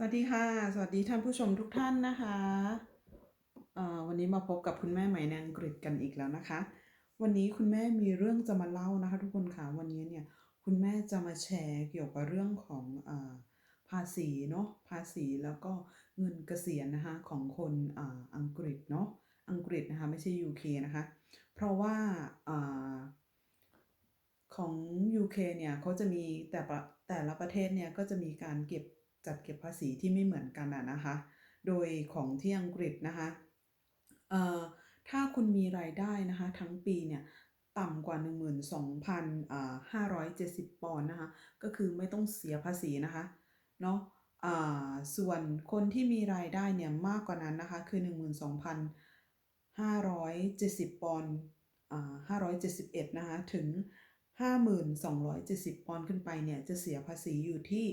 สวัสดีค่ะ สวัสดีท่านผู้ชมทุกท่านนะคะวันนี้มาพบกับคุณแม่ใหม่ในอังกฤษกันอีกแล้วนะคะ วันนี้คุณแม่มีเรื่องจะมาเล่านะคะ ทุกคนค่ะวันนี้เนี่ยคุณแม่จะมาแชร์เกี่ยวกับเรื่องของอภาษีเนาะภาษีแล้วก็เงินเกษียณนะคะของคนออังกฤษเนาะอังกฤษนะคะไม่ใช่ UK นะคะ เพราะว่าอของ UK เนี่ยเขาจะมีแต่ละแต่ละประเทศเนี่ยก็จะมีการเก็บ จัดเก็บภาษีที่ไม่เหมือนกันอะนะคะ โดยของที่อังกฤษนะคะเอ่อถ้าคุณมีรายได้นะคะ ทั้งปีเนี่ยต่ำกว่า 12,570 ปอนด์นะคะ ก็คือไม่ต้องเสียภาษีนะคะเนาะอ่าส่วนคนที่มีรายได้เนี่ยมากกว่านั้นนะคะคือ 12,570 ปอนด์อ่า571 นะคะถึง 5,270 ปอนด์ขึ้นไปเนี่ยจะเสียภาษีอยู่ที่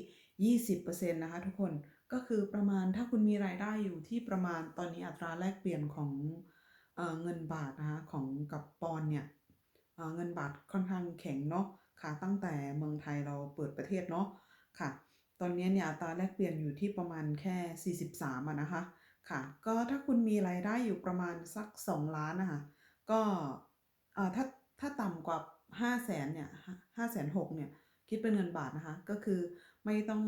20%นะคะทุกคนก็คือประมาณถ้าคุณมีรายได้อยู่ที่ประมาณตอนนี้อัตราแลกเปลี่ยนของเอเงินบาทนะคะของกับปอนเนี่ยเเงินบาทค่อนข้างแข็งเนาะค่ะตั้งแต่เมืองไทยเราเปิดประเทศเนาะค่ะ ตอนนี้เนี่ยอัตราแลกเปลี่ยนอยู่ที่ประมาณแค่ 43อะนะคะค่ะ ก็ถ้าคุณมีรายได้อยู่ประมาณสัก 2 ล้านนะคะก็ถ้าถ้าต่ำกว่า 5 0 0แสนเนี่ย5 6 0 0 0เนี่ยคิดเป็นเงินบาทนะคะ ก็คือไม่ต้อง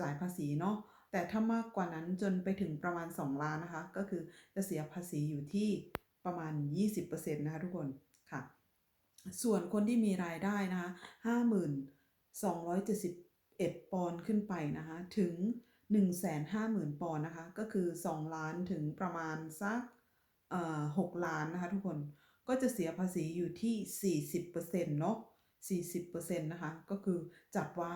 จ่ายภาษีเนาะแต่ถ้ามากกว่านั้นจนไปถึงประมาณ 2 ล้านนะคะ ก็คือจะเสียภาษีอยู่ที่ประมาณ 20%นะคะทุกคนค่ะ ส่วนคนที่มีรายได้นะคะ5271 ปอนด์ขึ้นไปนะคะ ถึง 150,000 ปอนด์นะคะ ก็คือ 2 ล้านถึงประมาณสักเอ่อ6ล้านนะคะทุกคน ก็จะเสียภาษีอยู่ที่ 40%เนาะ40%นะคะ ก็คือจัดว่า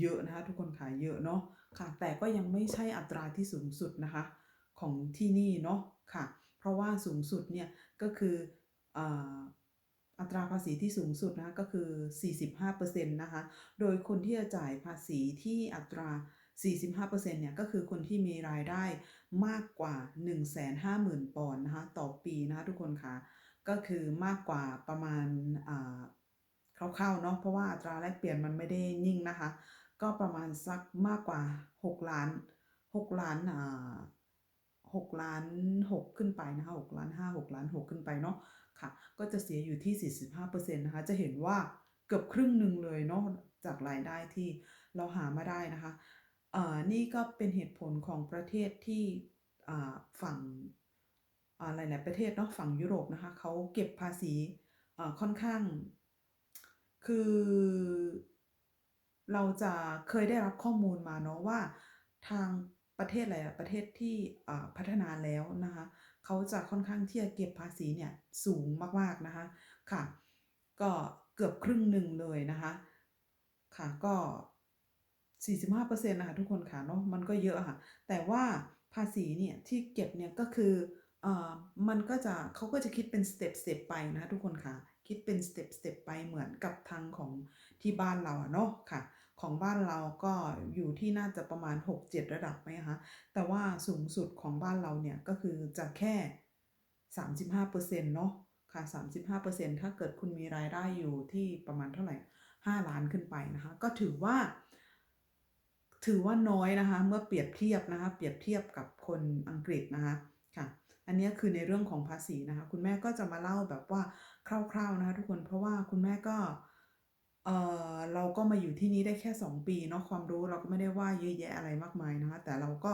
เยอะนะคะ ทุกคนค่ะเยอะเนาะค่ะ แต่ก็ยังไม่ใช่อัตราที่สูงสุดนะคะ ของที่นี่เนาะค่ะ เพราะว่าสูงสุดเนี่ยก็คืออัตราภาษีที่สูงสุดนะคะก็คือ 45%นะคะ โดยคนที่จะจ่ายภาษีที่อัตรา 45%เนี่ยก็คือคนที่มีรายได้มากกว่า 150,000 ปอนด์นะคะ ต่อปีนะคะทุกคนค่ะ ก็คือมากกว่าประมาณคร่าวๆเนาะเพราะว่าอัตราแลกเปลี่ยนมันไม่ได้นิ่งนะคะ ก็ประมาณสักมากกว่า 6 ล้าน 6 ล้านอ่า6ล้าน6ขึ้นไปนะคะ6ล้าน5 6ล้าน6ขึ้นไปเนาะค่ะ ก็จะเสียอยู่ที่ 45%นะคะ จะเห็นว่าเกือบครึ่งหนึ่งเลยเนาะจากรายได้ที่เราหามาได้นะคะอ่านี่ก็เป็นเหตุผลของประเทศที่อ่าฝั่ง หลาย ๆ ประเทศเนาะฝั่งยุโรปนะคะเขาเก็บภาษีค่อนข้าง คือ เราจะเคยได้รับข้อมูลมาเนาะว่าทางประเทศหลายประเทศที่พัฒนาแล้วนะคะเขาจะค่อนข้างที่จะเก็บภาษีเนี่ยสูงมากๆนะคะค่ะ ก็เกือบครึ่งหนึ่งเลยนะคะค่ะก็ 45%นะคะทุกคนค่ะเนาะมันก็เยอะค่ะ แต่ว่าภาษีเนี่ยที่เก็บเนี่ยก็คือ เอ่อมันก็จะเขาก็จะคิดเป็นสเต็ปสเต็ปไปนะคะทุกคนค่ะ คิดเป็นสเต็ปสเต็ปไปเหมือนกับทางของที่บ้านเราอะเนาะค่ะ ของบ้านเราก็อยู่ที่น่าจะประมาณ 6-7 ระดับไหมคะแต่ว่าสูงสุดของบ้านเราเนี่ยก็คือจะแค่ 35%เนาะค่ะ35%ถ้าเกิดคุณมีรายได้อยู่ที่ประมาณเท่าไหร่ 5 ล้านขึ้นไปนะคะ ก็ถือว่า ถือว่าน้อยนะคะ เมื่อเปรียบเทียบนะคะ เปรียบเทียบกับคนอังกฤษนะคะ ค่ะ อันนี้คือในเรื่องของภาษีนะคะ คุณแม่ก็จะมาเล่าแบบว่าคร่าวๆนะคะทุกคนเพราะว่าคุณแม่ก็เออเราก็มาอยู่ที่นี้ได้แค่ 2 ปีเนาะความรู้เราก็ไม่ได้ว่าเยอะแยะอะไรมากมายนะคะ แต่เราก็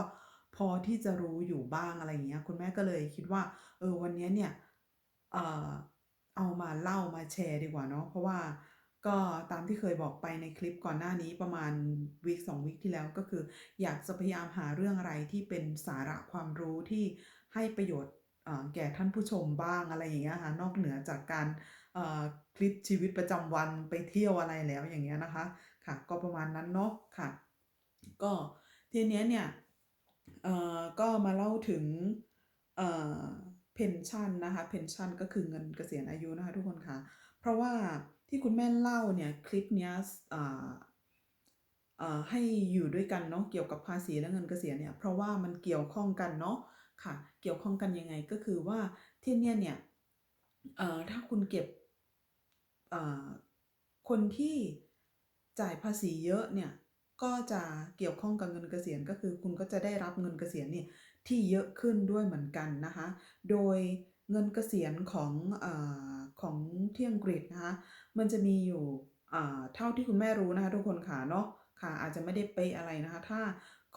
พอที่จะรู้อยู่บ้างอะไรอย่างเงี้ย คุณแม่ก็เลยคิดว่า เออวันนี้เนี่ยเออเอามาเล่ามาแชร์ดีกว่าเนาะเพราะว่า ก็ตามที่เคยบอกไปในคลิปก่อนหน้านี้ประมาณวีคสองวีคที่แล้วก็คือ อยากจะพยายามหาเรื่องอะไรที่เป็นสาระความรู้ที่ให้ประโยชน์แก่ท่านผู้ชมบ้างอะไรอย่างเงี้ยค่ะนอกเหนือจากการคลิปชีวิตประจำวันไปเที่ยวอะไรแล้วอย่างเงี้ยนะคะค่ะ ก็ประมาณนั้นเนาะค่ะ ก็ทีเนี้ยเนี่ยก็มาเล่าถึงเอ่อเพนชั่นนะคะเพนชั่นก็คือเงินเกษียณอายุนะคะทุกคนค่ะ เพราะว่า ที่คุณแม่เล่าเนี่ยคลิปเนี้ยให้อยู่ด้วยกันเนาะเกี่ยวกับภาษีและเงินเกษียณเนี่ยเพราะว่ามันเกี่ยวข้องกันเนาะค่ะ เกี่ยวข้องกันยังไงก็คือว่าที่เนี่ยเนี่ยถ้าคุณเก็บคนที่จ่ายภาษีเยอะเนี่ยก็จะเกี่ยวข้องกับเงินเกษียณก็คือ คุณก็จะได้รับเงินเกษียณเนี่ยที่เยอะขึ้นด้วยเหมือนกันนะคะ โดยเงินเกษียณของอ ของที่อังกฤษนะคะมันจะมีอยู่เท่าที่คุณแม่รู้นะคะทุกคนค่ะเนาะค่ะอาจจะไม่ได้เป๊ะอะไรนะคะ ถ้า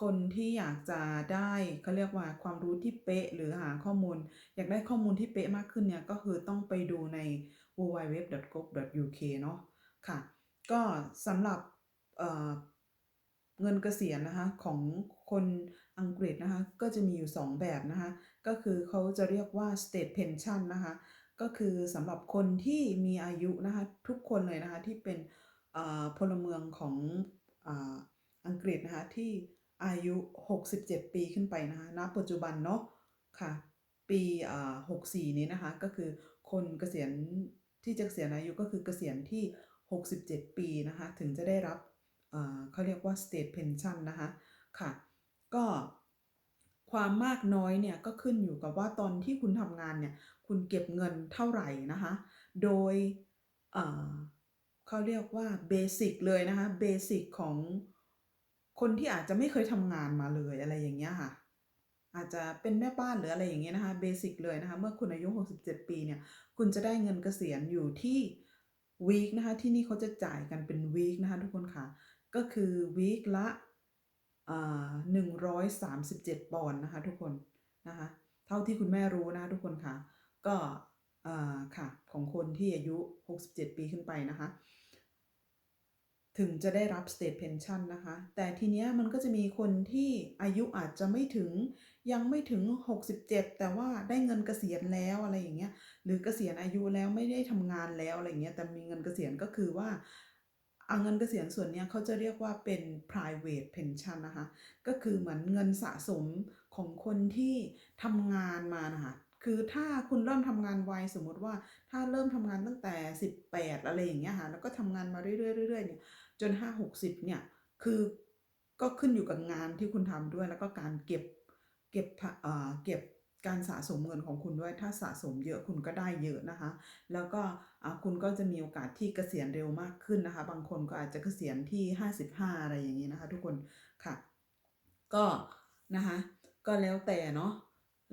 คนที่อยากจะได้เขาเรียกว่าความรู้ที่เป๊ะหรือหาข้อมูล อยากได้ข้อมูลที่เป๊ะมากขึ้นเนี่ยก็คือต้องไปดูใน www.gov.uk เนาะค่ะ ก็สำหรับเเงินเกษียณนะคะของคนอังกฤษนะคะก็จะมีอยู่ 2 แบบนะคะ ก็คือเขาจะเรียกว่า state pension นะคะ ก็คือสำหรับคนที่มีอายุนะคะทุกคนเลยนะคะที่เป็นพลเมืองของอังกฤษนะคะที่อายุ 67 ปีขึ้นไปนะคะณปัจจุบันเนาะค่ะปี64 นี้นะคะก็คือคนเกษียณที่จะเกษียณอายุก็คือเกษียณที่ 67 ปีนะคะถึงจะได้รับเขาเรียกว่า state pension นะคะค่ะก็ ความมากน้อยเนี่ยก็ขึ้นอยู่กับว่าตอนที่คุณทำงานเนี่ยคุณเก็บเงินเท่าไหร่นะคะ โดยเขาเรียกว่าเบสิกเลยนะคะเบสิกของคนที่อาจจะไม่เคยทำงานมาเลยอะไรอย่างเงี้ยค่ะ อาจจะเป็นแม่บ้านหรืออะไรอย่างเงี้ยนะคะเบสิกเลยนะคะเมื่อคุณอายุ 67 ปีเนี่ยคุณจะได้เงินเกษียณอยู่ที่วีคนะคะที่นี่เขาจะจ่ายกันเป็นวีคนะคะทุกคนค่ะ ก็คือวีคละ หนึ่งร้อยสามสิบเจ็ดปอนด์นะคะทุกคนนะคะเท่าที่คุณแม่รู้นะทุกคนค่ะ ก็ค่ะของคนที่อายุ 67 ปีขึ้นไปนะคะ ถึงจะได้รับ state pension นะคะ แต่ทีเนี้ยมันก็จะมีคนที่อายุอาจจะไม่ถึงยังไม่ถึง 67 แต่ว่าได้เงินเกษียณแล้วอะไรอย่างเงี้ยหรือเกษียณอายุแล้วไม่ได้ทำงานแล้วอะไรเงี้ยแต่มีเงินเกษียณก็คือว่า เงินเกษียณส่วนนี้เขาจะเรียกว่าเป็น private pension นะคะ ก็คือเหมือนเงินสะสมของคนที่ทำงานมานะคะ คือถ้าคุณเริ่มทำงานไวสมมติว่าถ้าเริ่มทำงานตั้งแต่ 18 อะไรอย่างเงี้ยค่ะ แล้วก็ทำงานมาเรื่อยๆเรื่อยๆเนี่ย จน 5 60 เนี่ย คือก็ขึ้นอยู่กับงานที่คุณทำด้วย แล้วก็การเก็บ เก็บเอ่อเก็บ การสะสมเงินของคุณด้วย ถ้าสะสมเยอะคุณก็ได้เยอะนะคะ แล้วก็คุณก็จะมีโอกาสที่เกษียณเร็วมากขึ้นนะคะ บางคนก็อาจจะเกษียณที่ 55 อะไรอย่างนี้นะคะ ทุกคนค่ะ ก็นะคะก็แล้วแต่เนาะ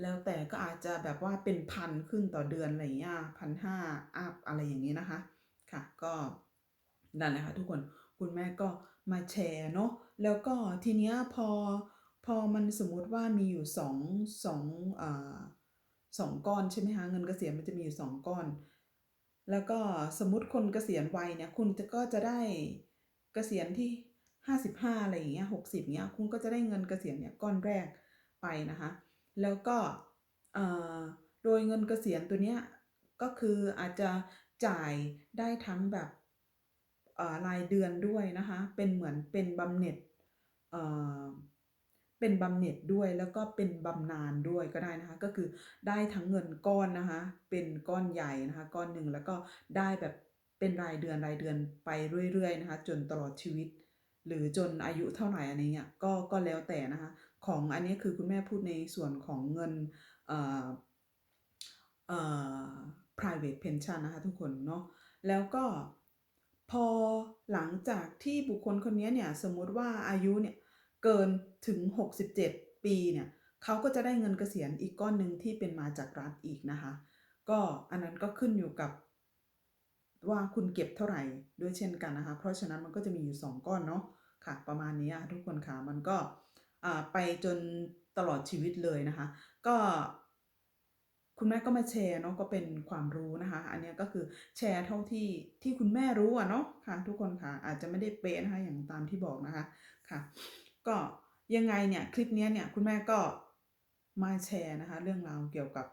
แล้วแต่ก็อาจจะแบบว่าเป็นพันขึ้นต่อเดือนอะไรอย่างเงี้ยพันห้าอัพอะไรอย่างนี้นะคะ ค่ะ ก็นั่นแหละค่ะทุกคนคุณแม่ก็มาแชร์เนาะแล้วก็ทีเนี้ยพอ พอมันสมมุติว่ามีอยู่สองสองอ่าสองก้อนใช่ไหมคะเงินเกษียณมันจะมีอยู่สองก้อน แล้วก็สมมติคนเกษียณวัยเนี่ยคุณจะก็จะได้เกษียณที่ห้าสิบห้าอะไรอย่างเงี้ยหกสิบเงี้ยคุณก็จะได้เงินเกษียณเนี่ยก้อนแรกไปนะคะ แล้วก็โดยเงินเกษียณตัวเนี้ยก็คืออาจจะจ่ายได้ทั้งแบบรายเดือนด้วยนะคะ เป็นเหมือนเป็นบำเหน็จ เป็นบำเหน็จด้วยแล้วก็เป็นบำนาญด้วยก็ได้นะคะ ก็คือได้ทั้งเงินก้อนนะคะ เป็นก้อนใหญ่นะคะ ก้อนหนึ่งแล้วก็ได้แบบเป็นรายเดือนรายเดือนไปเรื่อยๆนะคะ จนตลอดชีวิต หรือจนอายุเท่าไหร่อะไรเงี้ยก็ก็แล้วแต่นะคะ ของอันนี้คือคุณแม่พูดในส่วนของเงินอ่าอ่า private pension นะคะทุกคนเนาะแล้วก็พอหลังจากที่บุคคลคนนี้เนี่ยสมมติว่าอายุเนี่ย เกินถึง 67 ปีเนี่ยเขาก็จะได้เงินเกษียณอีกก้อนหนึ่งที่เป็นมาจากรัฐอีกนะคะ ก็อันนั้นก็ขึ้นอยู่กับ ว่าคุณเก็บเท่าไหร่ด้วยเช่นกันนะคะ เพราะฉะนั้นมันก็จะมีอยู่ 2 ก้อนเนาะค่ะ ประมาณนี้ทุกคนค่ะมันก็ไปจนตลอดชีวิตเลยนะคะ ก็คุณแม่ก็มาแชร์เนาะก็เป็นความรู้นะคะ อันนี้ก็คือแชร์เท่าที่ที่คุณแม่รู้อะเนาะค่ะ ทุกคนค่ะอาจจะไม่ได้เป๊ะนะคะอย่างตามที่บอกนะคะค่ะ ก็ยังไงเนี่ยคลิปนี้เนี่ยคุณแม่ก็มาแชร์นะคะเรื่องราวเกี่ยวกับ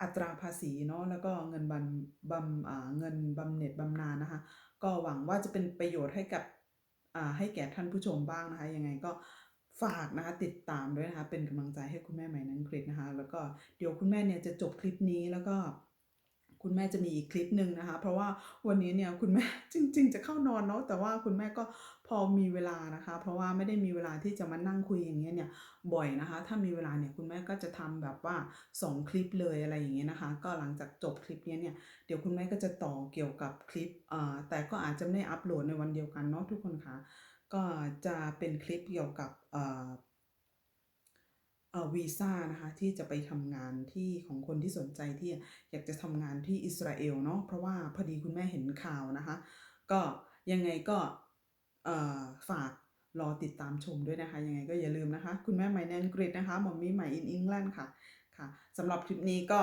อัตราภาษีเนาะแล้วก็เงินบำบำเงินบำเหน็จบำนาญนะคะ ก็หวังว่าจะเป็นประโยชน์ให้กับให้แก่ท่านผู้ชมบ้างนะคะ ยังไงก็ฝากนะคะติดตามด้วยนะคะ เป็นกำลังใจให้คุณแม่ใหม่นังกฤษนะคะ แล้วก็เดี๋ยวคุณแม่เนี่ยจะจบคลิปนี้แล้วก็ คุณแม่จะมีอีกคลิปหนึ่งนะคะ เพราะว่าวันนี้เนี่ยคุณแม่จริง ๆ จะเข้านอนเนาะแต่ว่าคุณแม่ก็พอมีเวลานะคะ เพราะว่าไม่ได้มีเวลาที่จะมานั่งคุยอย่างเงี้ยเนี่ยบ่อยนะคะ ถ้ามีเวลาเนี่ยคุณแม่ก็จะทำแบบว่า 2 คลิปเลยอะไรอย่างเงี้ยนะคะ ก็หลังจากจบคลิปนี้เนี่ยเดี๋ยวคุณแม่ก็จะต่อเกี่ยวกับคลิปอ่าแต่ก็อาจจะไม่ได้อัปโหลดในวันเดียวกันเนาะทุกคนคะก็จะเป็นคลิปเกี่ยวกับเอ่อ วีซ่านะคะที่จะไปทำงานที่ของคนที่สนใจที่อยากจะทำงานที่อิสราเอลเนาะเพราะว่าพอดีคุณแม่เห็นข่าวนะคะ ก็ยังไงก็ฝากรอติดตามชมด้วยนะคะ ยังไงก็อย่าลืมนะคะ คุณแม่ใหม่ในอังกฤษนะคะหมอมมี่ใหม่อินอังกฤษค่ะค่ะสำหรับคลิปนี้ก็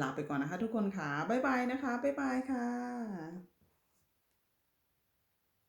ลาไปก่อนนะคะทุกคนค่ะ บ๊ายบายนะคะ บ๊ายบายค่ะ